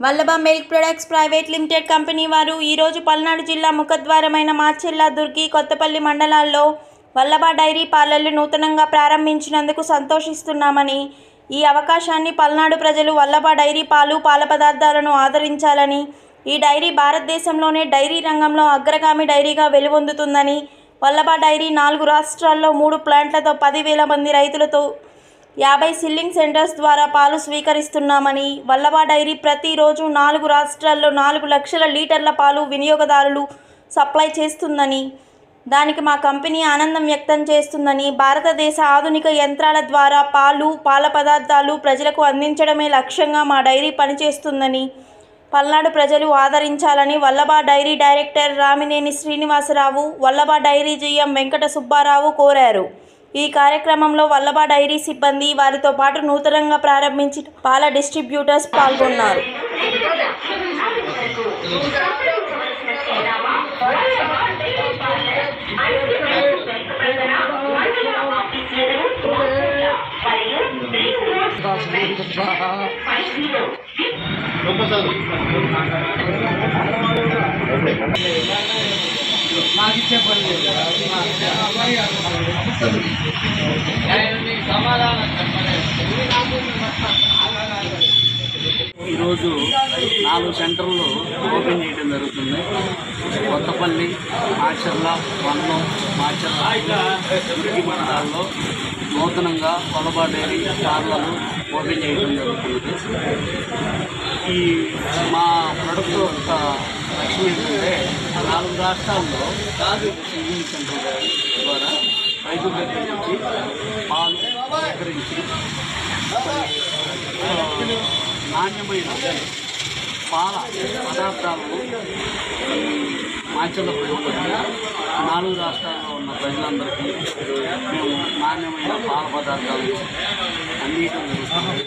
Vallabha milk products private limited company వారు ఈరోజు పల్నాడు జిల్లా ముఖద్వారమైన మార్చెల్ల దుర్గి కొత్తపల్లి మండలాల్లో వల్లభ డైరీ పార్లర్లు నూతనంగా ప్రారంభించినందుకు సంతోషిస్తున్నామని ఈ అవకాశాన్ని పల్నాడు ప్రజలు వల్లభ డైరీ పాలు పాల పదార్థాలను ఆదరించాలని ఈ డైరీ భారతదేశంలోనే డైరీ రంగంలో అగ్రగామి డైరీగా వెలువొందుతుందని వల్లభ డైరీ నాలుగు రాష్ట్రాల్లో మూడు ప్లాంట్లతో పదివేల మంది రైతులతో యాభై సిల్లింగ్ సెంటర్స్ ద్వారా పాలు స్వీకరిస్తున్నామని వల్లభ డైరీ ప్రతిరోజు నాలుగు రాష్ట్రాల్లో నాలుగు లక్షల లీటర్ల పాలు వినియోగదారులు సప్లై చేస్తుందని దానికి మా కంపెనీ ఆనందం వ్యక్తం చేస్తుందని భారతదేశ ఆధునిక యంత్రాల ద్వారా పాలు పాల పదార్థాలు ప్రజలకు అందించడమే లక్ష్యంగా మా డైరీ పనిచేస్తుందని పల్నాడు ప్రజలు ఆదరించాలని Vallabha dairy director Ramineni Srinivasarao Vallabha dairy GM Venkata Subbarao కోరారు. ఈ కార్యక్రమంలో వల్లభ డైరీ సిబ్బంది వారితో పాటు నూతనంగా ప్రారంభించిన పాల డిస్ట్రిబ్యూటర్స్ పాల్గొన్నారు. మాకిచ్చే పని లేదు ఈరోజు నాలుగు సెంటర్లు ఓపెన్ చేయడం జరుగుతుంది. కొత్తపల్లి మాచర్ల వన్నం మాచర్ల దుర్గి మండలాల్లో నూతనంగా కొలబా డైరీ పార్లర్లు ఓపెన్ చేయడం జరుగుతుంది. ఈ మా ప్రొడక్ట్ యొక్క లక్ష్యం ఏంటంటే నాలుగు రాష్ట్రాల్లో కాదు సెంటర్ ఐదు గంటల దగ్గర నుంచి పాలు సేకరించి నాణ్యమైన పాల పదార్థాలను మాచర్ల ప్రజలకి నాలుగు రాష్ట్రాల్లో ఉన్న ప్రజలందరికీ మేము నాణ్యమైన పాల పదార్థాలు అందించడం జరుగుతుంది